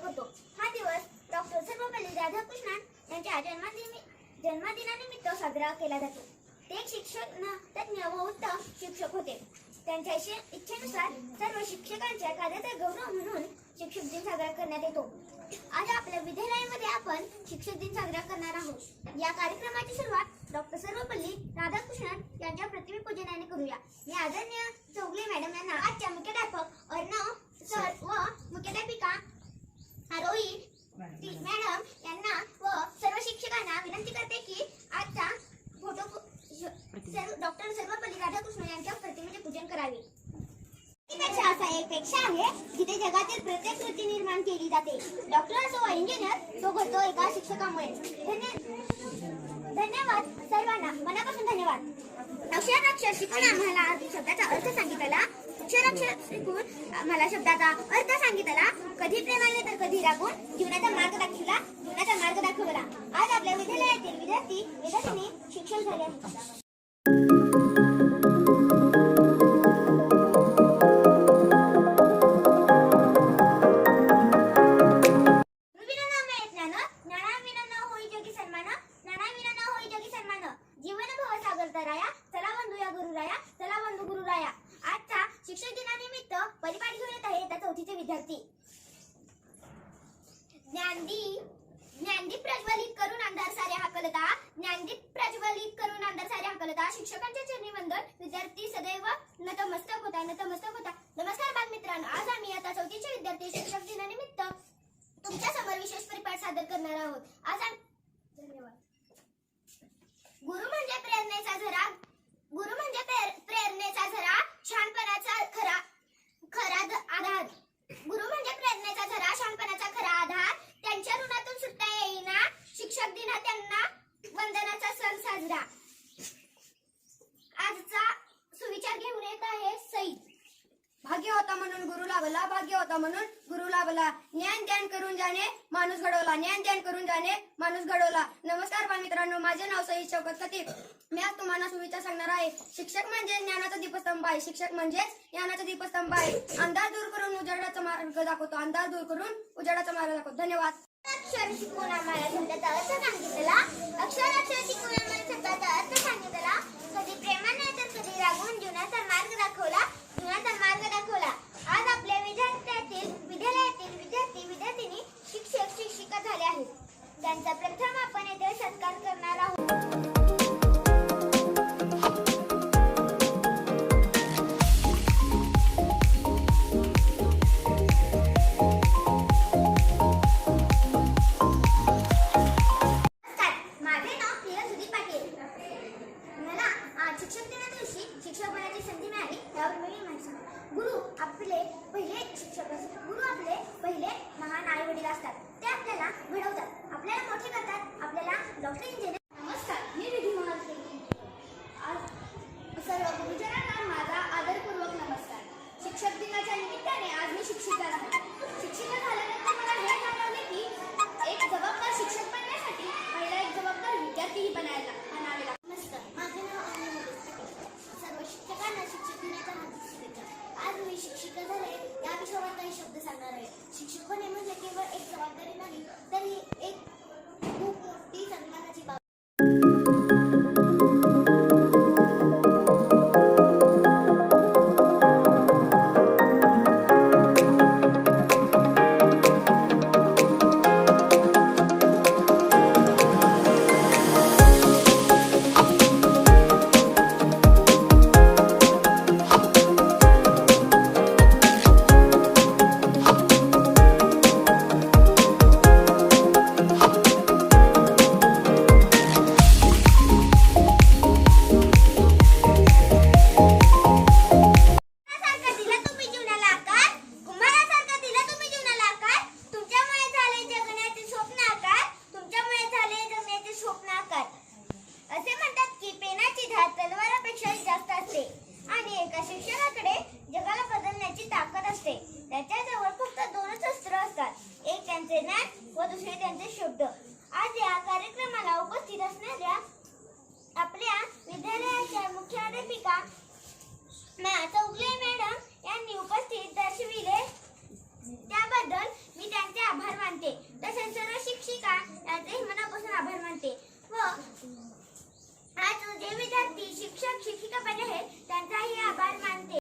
पार होतो. हा दिवस डॉक्टर सर्वपल्ली राधाकृष्णन यांच्या जन्मदिनानिमित्त साजरा केला जातो. ते शिक्षण तज्ज्ञ व उत्तम शिक्षक होते. त्यांच्या इच्छेनुसार सर्व शिक्षकांच्या कार्याचा गौरव म्हणून शिक्षक दिन साजरा करण्यात येतो. आज आपल्या विद्यालयामध्ये आपण शिक्षक दिन साजरा करणार आहोत. या कार्यक्रमाची सुरुवात डॉक्टर एक पेक्षा आहे जिथे जगातील प्रत्येक कृती निर्माण केली जाते. डॉक्टर असो व इंजिनियर तो घडतो एका शिक्षकामुळे. धन्यवाद सर्वांना. मनापासून धन्यवाद. अक्षर अक्षर शिकून आम्हाला शब्दाचा अर्थ सांगितला. अक्षर अक्षर शिकून आम्हाला शब्दाचा अर्थ सांगितला. कधी प्रेमाने तर कधी रागून जीवनाचा मार्ग दाखवला. जीवनाचा मार्ग दाखवला. आज आपल्या विद्यालयातील विद्यार्थी विद्यार्थ्यांनी शिक्षण झाले. नतमस्तक होता नतमस्तक होता नमस्कार बालमित्रांनो आज आम्ही आता चौथीचे विद्यार्थी शिक्षक दिनानिमित्त तुमच्यासमोर विशेष परिपाठ सादर करणार आहोत. आज धन्यवाद. गुरु म्हणजे प्रेरणेचा झरा. गुरु म्हणजे प्रेरणा प्रेरणेचा झरा शहाणपणाचा खरा खरा ध- आधार गुरु म्हणजे प्रेरणेचा झरा शहाणपणाचा खरा आधार त्यांच्या ऋणातून सुटता येईना शिक्षक दिना त्यांना वंदनाचा सण साजरा आजचा सुविचार घेऊन येत आहे सई भाग्य होता म्हणून गुरु लाभला भाग्य होता म्हणून? गुरु लाभला. ज्ञान ध्यान करून जाणे माणूस घडवला. ज्ञान ध्यान करून जाणे माणूस घडवला. नमस्कार बालमित्रांनो माझे नाव सई शौकत खतीब. मी आज तुम्हाला सुविचार सांगणार आहे. शिक्षक म्हणजे ज्ञानाचा दीपस्तंभ आहे. शिक्षक म्हणजे ज्ञानाचा दीपस्तंभ आहे. अंधार दूर करून उजाडाचा मार्ग दाखवतो. अंधार दूर करून उजाडाचा मार्ग दाखवतो. धन्यवाद. अक्षर शिकवून आम्हाला शब्दाचा अक्षर अक्षर शिकवून आम्हाला शब्दाचा अर्थ सांगितला कधी प्रेमाने तर कधी रागून जीवनाचा मार्ग दाखवला जीवनाचा मार्ग दाखवला आज आपल्या विद्यार्थ्यातील विद्यालयातील विद्यार्थी विद्यार्थिनी शिक्षक शिक्षिका झाले आहेत त्यांचा प्रथम आपण येथे सत्कार करणार आहोत. दिवशी संधी मिळाली आपले पहिले शिक्षक असतात. गुरु आपले पहिले महान आई वडील असतात. ते आपल्याला घडवतात आपल्याला डॉक्टर एका शिक्षकाकडे जगाला बदलण्याची ताकद असते. त्याच्याजवळ फक्त दोनच अस्त्र असतात. एक त्यांचे ज्ञान व दुसरे त्यांचे शब्द. आज या कार्यक्रमाला उपस्थित असणाऱ्या आपल्या विद्यालयाच्या मुख्याध्यापिका मॅ- चौगले मॅडम यांनी उपस्थित दर्शविले. त्याबद्दल मी त्यांचे आभार मानते तसेच सर्व शिक्षिका यांचे मनापासून आभार मानते व आज जे विद्यार्थी शिक्षक शिक्षिका बनले आहेत त्यांचाही आभार मानते.